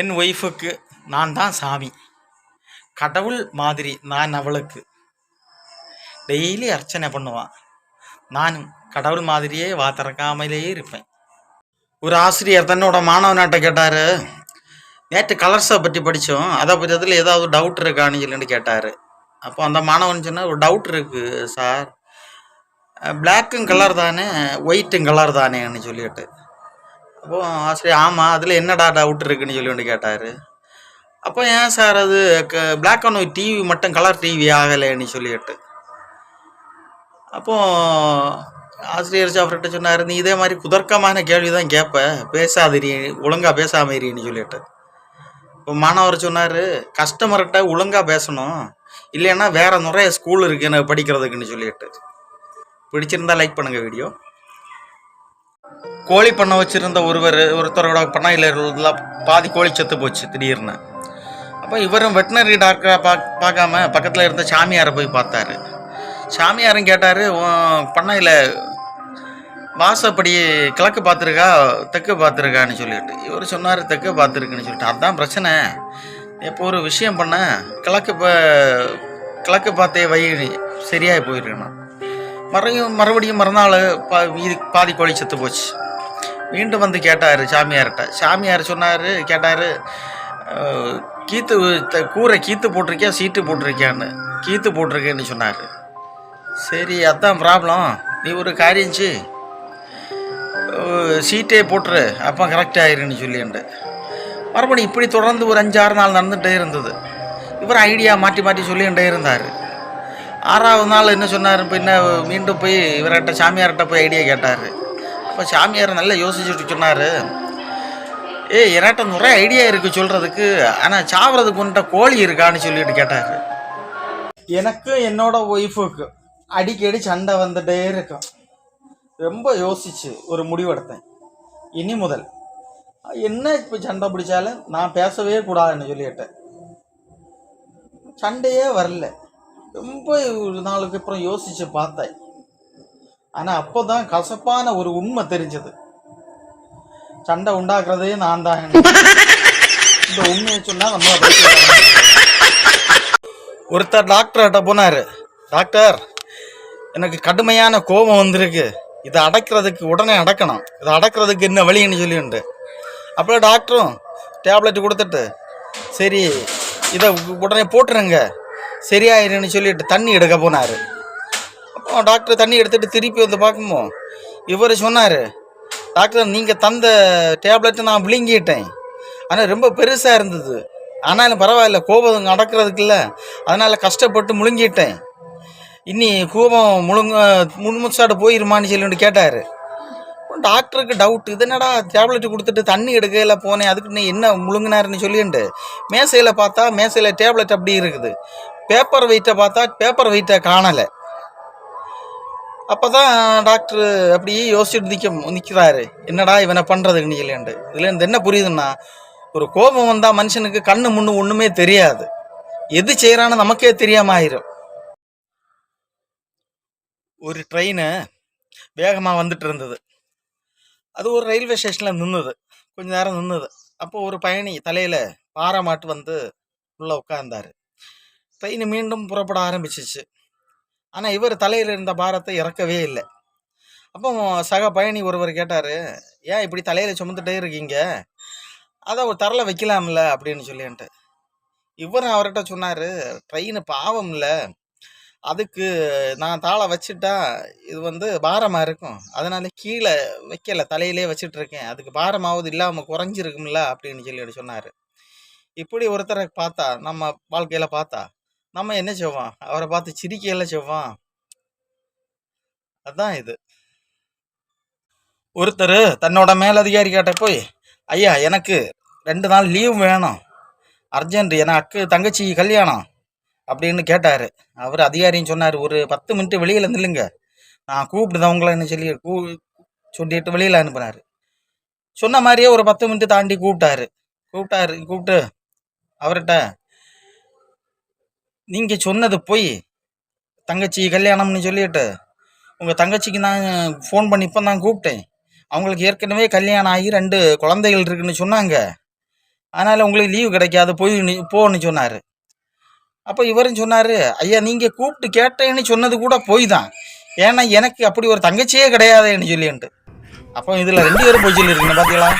என் ஒய்ஃபுக்கு நான் தான் சாமி. கடவுள் மாதிரி நான் அவளுக்கு. டெய்லி அர்ச்சனை பண்ணுவான். நானும் கடவுள் மாதிரியே வா திறக்காமலேயே இருப்பேன். ஒரு ஆசிரியர் தன்னோட மாணவனாட்ட கேட்டார் நேற்று கலர்ஸை பற்றி படித்தோம் அதை பற்றி அதில் ஏதாவது டவுட் இருக்கான்னு சொல்லிட்டு கேட்டார். அப்போ அந்த மாணவன் சொன்னால் ஒரு டவுட் இருக்குது சார் பிளாக்கும் கலர் தானே ஒயிட்டும் கலர் தானேன்னு சொல்லிட்டு. அப்போ ஆசிரியர் ஆமாம் அதில் என்னடா டவுட் இருக்குன்னு சொல்லி ஒன்று கேட்டார். அப்போ ஏன் சார் அது பிளாக் அண்ட் ஒயிட் டிவி மட்டும் கலர் டிவி ஆகலைன்னு சொல்லிட்டு. அப்போ ஆசிரியர் அவர்கிட்ட சொன்னார் நீ இதே மாதிரி குதர்க்கமான கேள்வி தான் கேட்ப பேசாதிரி ஒழுங்காக பேசாமரின்னு சொல்லிட்டு. இப்போ மாணவர் சொன்னார் கஸ்டமர்கிட்ட ஒழுங்காக பேசணும். இல்லைன்னா வேற நிறைய ஸ்கூல் இருக்குது எனக்கு படிக்கிறதுக்குன்னு சொல்லிட்டு. பிடிச்சிருந்தா லைக் பண்ணுங்கள் வீடியோ கோழி பண்ணை வச்சுருந்த ஒருவர் ஒருத்தரோட பண்ணையில் பாதி கோழி செத்து போச்சு திடீர்னு. அப்போ இவரும் வெட்டினரி டாக்டரை பா பார்க்காம பக்கத்தில் இருந்த சாமியாரை போய் பார்த்தாரு. சாமியாரும் கேட்டார் பண்ணையில் வாசப்படி கிழக்கு பார்த்துருக்கா தெற்கு பார்த்துருக்கான்னு சொல்லிட்டு. இவர் சொன்னார் தெற்கு பார்த்துருக்குன்னு சொல்லிட்டு. அதான் பிரச்சனை. இப்போ ஒரு விஷயம் பண்ண கிழக்கு ப கிழக்கு பார்த்தே வை சரியாகி போயிருக்கணும். மறையும் மறுபடியும் மறுநாள் பா மீதி பாதி கோழி செத்து போச்சு. மீண்டும் வந்து கேட்டார் சாமியார்கிட்ட சாமியார் சொன்னார் கேட்டார் கீத்து கூரை கீத்து போட்டிருக்கியா சீட்டு போட்டிருக்கியான்னு? கீத்து போட்டிருக்கேன்னு சொன்னார். சரி அதான் ப்ராப்ளம். நீ ஒரு காரியம் சீட்டே போட்டுரு. அப்போ கரெக்ட் ஆயிருன்னு சொல்லிண்டு. மறுபடியும் இப்படி தொடர்ந்து ஒரு அஞ்சாறு நாள் நடந்துகிட்டே இருந்தது. இவர் ஐடியா மாற்றி மாற்றி சொல்லிகிட்டே இருந்தார். ஆறாவது நாள் என்ன சொன்னார்? பின்ன மீண்டும் போய் இவர்கிட்ட சாமியார்கிட்ட போய் ஐடியா கேட்டார். அப்போ சாமியார் நல்லா யோசிச்சுட்டு சொன்னார். ஏய் என்கிட்ட நிறைய ஐடியா இருக்குது சொல்கிறதுக்கு ஆனால் சாப்பிட்றதுக்கு உன்ட்ட கோழி இருக்கான்னு சொல்லிட்டு கேட்டார். எனக்கு என்னோட ஒய்ஃபுக்கு அடிக்கடி சண்டை வந்துட்டே இருக்கும். ரொம்ப யோசிச்சு ஒரு முடிவெடுத்தேன் இனி முதல். என்ன இப்போ சண்டை பிடிச்சாலும் நான் பேசவே கூடாதுன்னு சொல்லிட்டேன். சண்டையே வரல. ரொம்ப ஒரு நாளுக்கு அப்புறம் யோசித்து பார்த்தேன். ஆனால் அப்போ தான் கசப்பான ஒரு உண்மை தெரிஞ்சது. சண்டை உண்டாக்குறதே நான் தான். இந்த உண்மையை சொன்னால் நம்ம ஒருத்தர் டாக்டர்கிட்ட போனார். டாக்டர் எனக்கு கடுமையான கோபம் வந்திருக்கு. இதை அடக்கிறதுக்கு உடனே அடக்கணும். இதை அடக்கிறதுக்கு என்ன வழின்னு சொல்லிண்டு அப்புறம் டாக்டரும் டேப்லெட் கொடுத்துட்டு சரி இதை உடனே போட்டுருங்க. சரியாயிருன்னு சொல்லிட்டு தண்ணி எடுக்க போனார். அப்போ டாக்டர் தண்ணி எடுத்துகிட்டு திருப்பி வந்து பார்க்கும்போது இவர் சொன்னார் டாக்டர் நீங்கள் தந்த டேப்லெட்டை நான் விழுங்கிட்டேன். ஆனால் ரொம்ப பெருசாக இருந்தது. ஆனாலும் பரவாயில்ல கோபம் நடக்கிறதுக்குல்ல அதனால் கஷ்டப்பட்டு முழுங்கிட்டேன். இனி கோபம் முழுங்க முன்முச்சாட்டு போயிருமான்னு சொல்லிட்டு கேட்டார். டாக்டருக்கு டவுட் இது என்னடா டேப்லெட் கொடுத்துட்டு தண்ணி எடுக்கையில் போனேன் அதுக்கு நீ என்ன முழுங்கினாருன்னு சொல்லிட்டு மேசையில் பார்த்தா மேசையில் டேப்லெட் அப்படி இருக்குது. பேப்பர் வெயிட்டை பார்த்தா பேப்பர் வெயிட்டை காணலை. அப்போ தான் டாக்டர் அப்படியே யோசிச்சுட்டு நிற்க நிற்கிறாரு என்னடா இவனை பண்ணுறது சொல்லிண்டு இதில் இருந்து என்ன புரியுதுன்னா ஒரு கோபம் வந்தால் மனுஷனுக்கு கண்ணு முன்னு ஒன்றுமே தெரியாது. எது செய்கிறான்னு நமக்கே தெரியாமல் ஆயிரும் ஒரு ட்ரெயினு வேகமாக வந்துட்டு இருந்தது. அது ஒரு ரயில்வே ஸ்டேஷனில் நின்றுது கொஞ்ச நேரம் நின்றுது அப்போ ஒரு பயணி தலையில் பாறை மாட்டு வந்து உள்ளே உட்காந்தார் ட்ரெயின் மீண்டும் புறப்பட ஆரம்பிச்சிச்சு. ஆனால் இவர் தலையில் இருந்த பாரத்தை இறக்கவே இல்லை. அப்போ சக பயணி ஒருவர் கேட்டார் ஏன் இப்படி தலையில் சுமந்துட்டே இருக்கீங்க? அதை ஒரு தரல வைக்கலாம்ல அப்படின்னு சொல்லின்ட்டு. இவரும் அவர்கிட்ட சொன்னார் ட்ரெயின் பாவம் இல்லை. அதுக்கு நான் தாளை வச்சுட்டா இது வந்து பாரமாக இருக்கும். அதனால் கீழே வைக்கல தலையிலே வச்சிட்ருக்கேன். அதுக்கு பாரமாவது இல்லாமல் குறைஞ்சிருக்கும்ல அப்படின்னு சொல்லிட்டு சொன்னார். இப்படி ஒருத்தரை பார்த்தா நம்ம வாழ்க்கையில் பார்த்தா நம்ம என்ன செய்வோம்? அவரை பார்த்து சிரிக்கையில செய்வோம். அதான் இது. ஒருத்தர் தன்னோட மேலதிகாரி கேட்ட போய் ஐயா எனக்கு ரெண்டு நாள் லீவ் வேணும். அர்ஜென்ட் என அக்கு தங்கச்சி கல்யாணம். அப்படின்னு கேட்டார். அவர் அதிகாரியும் சொன்னார். ஒரு பத்து மினிட் வெளியில் நில்லுங்க. நான் கூப்பிடுதான் உங்களைன்னு சொல்லி கூ சொல்லிட்டு வெளியில் அனுப்புனார். சொன்ன மாதிரியே ஒரு பத்து மினிட் தாண்டி கூப்பிட்டாரு. கூப்பிட்டாரு கூப்பிட்டு அவர்கிட்ட நீங்கள் சொன்னது போய் தங்கச்சி கல்யாணம்னு சொல்லிட்டு உங்கள் தங்கச்சிக்கு நான் ஃபோன் பண்ணி இப்போ தான் கூப்பிட்டேன். அவங்களுக்கு ஏற்கனவே கல்யாணம் ஆகி ரெண்டு குழந்தைகள் இருக்குன்னு சொன்னாங்க. அதனால் உங்களுக்கு லீவு கிடைக்காது போய் போன்னு சொன்னார். அப்போ இவரும் சொன்னார் ஐயா நீங்கள் கூப்பிட்டு கேட்டேன்னு சொன்னது கூட போய் தான் ஏன்னா எனக்கு அப்படி ஒரு தங்கச்சியே கிடையாதுன்னு சொல்லிட்டு அப்போ இதில் ரெண்டு பேரும் போய் சொல்லியிருக்கீங்க பார்த்தீங்களா